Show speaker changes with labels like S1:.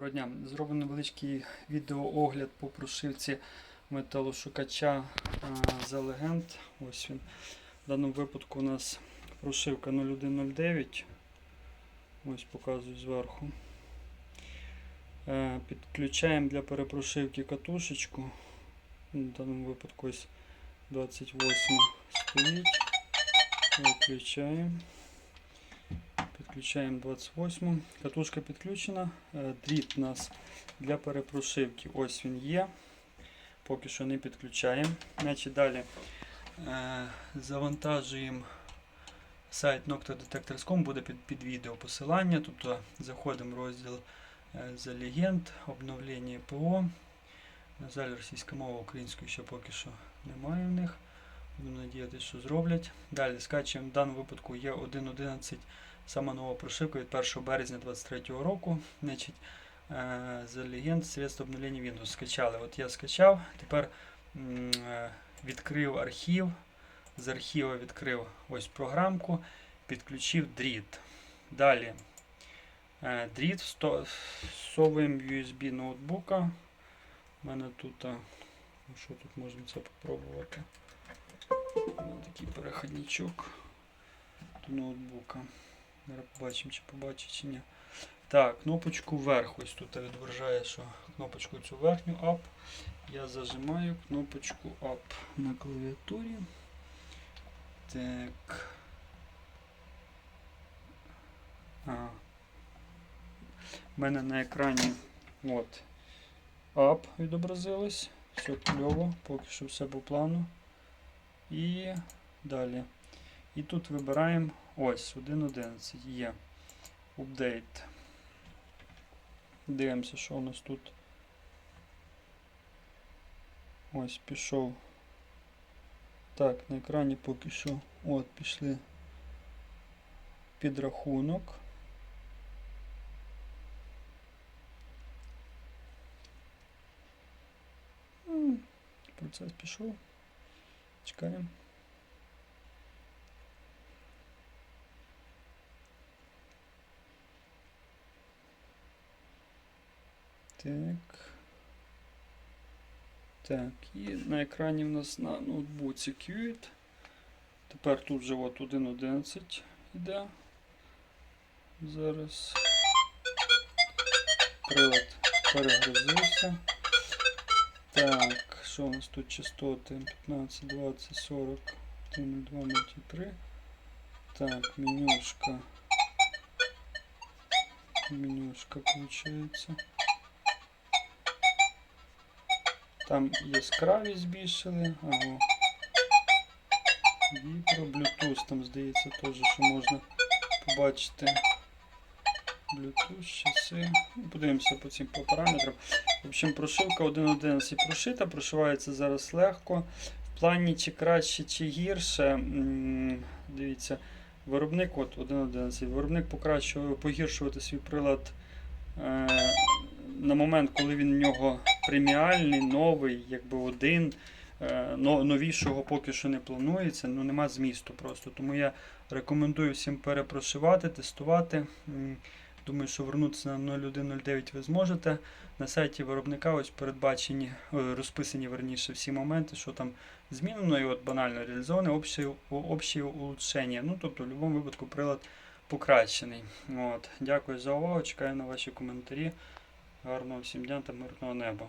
S1: Доброго дня. Зроблю невеличкий відеоогляд по прошивці металошукача за легенд. Ось він. В даному випадку у нас прошивка 0109. Ось показую зверху. Е, Підключаємо для перепрошивки катушечку. В даному випадку ось 28 стоїть. Виключаємо. Підключаємо 28. Катушка підключена. Е, Дріт у нас для перепрошивки. Ось він є. Поки що не підключаємо. Значить, Далі е, завантажуємо сайт noctodetectors.com, буде під, під відео посилання. Тобто заходимо в розділ е, за легенд, обновлення ПО. На жаль, російська мова української ще поки що немає в них. Будемо надіятися, що зроблять. Далі скачуємо в даному випадку є 1.11 Сама нова прошивка від 1 березня 2023 року. Значить, е, за легенд средства обновлення Windows скачали. От я скачав, тепер е, відкрив архів. З архіва відкрив ось програмку, підключив дріт. Далі е, дріт всовуємо USB ноутбука. У мене тут, ну що тут можна це попробувати? Такий переходничок до ноутбука. Зараз побачимо, чи побачить, чи ні. Так, кнопочку вверх. Ось тут відображає, що кнопочку цю верхню Up. Я зажимаю кнопочку Up на клавіатурі. Так. А. У мене на екрані от, Up відобразилось. Все кльово, поки що все по плану. І далі. І тут вибираємо ось 1.11 є. Update. Дивимося, що у нас тут. Ось пішов. Так, на екрані поки що. От, пішли підрахунок. Процес пішов. Чекаємо. Так. Так, і на екрані в нас на ноутбуці Qt. Тепер тут вже от 1.11 йде. Зараз прилад перегрузився. Так, що у нас тут частоти? 15, 20, 40, 1, 2, 3. Так, менюшка. Менюшка получается. Там яскравість збільшили. Ага. Віпро, Bluetooth, там здається теж, що можна побачити. Bluetooth, часи. Ну, Подивимося по цим по параметрам. В общем, прошивка 1.11 прошита, прошивається зараз легко. В плані чи краще, чи гірше. Дивіться, виробник от 1.11. Виробник покращує, погіршувати свій прилад е, на момент, коли він в нього преміальний, новий, якби один. е, Новішого поки що не планується, ну нема змісту просто. Тому я рекомендую всім перепрошивати, тестувати. Думаю, що вернутися на 0109 ви зможете. На сайті виробника ось передбачені, е, розписані верніше всі моменти, що там змінено і от банально реалізоване общі, улучшення. Ну, тобто, в будь-якому випадку прилад покращений. От. Дякую за увагу, чекаю на ваші коментарі. Гарного всім дня та мирного неба.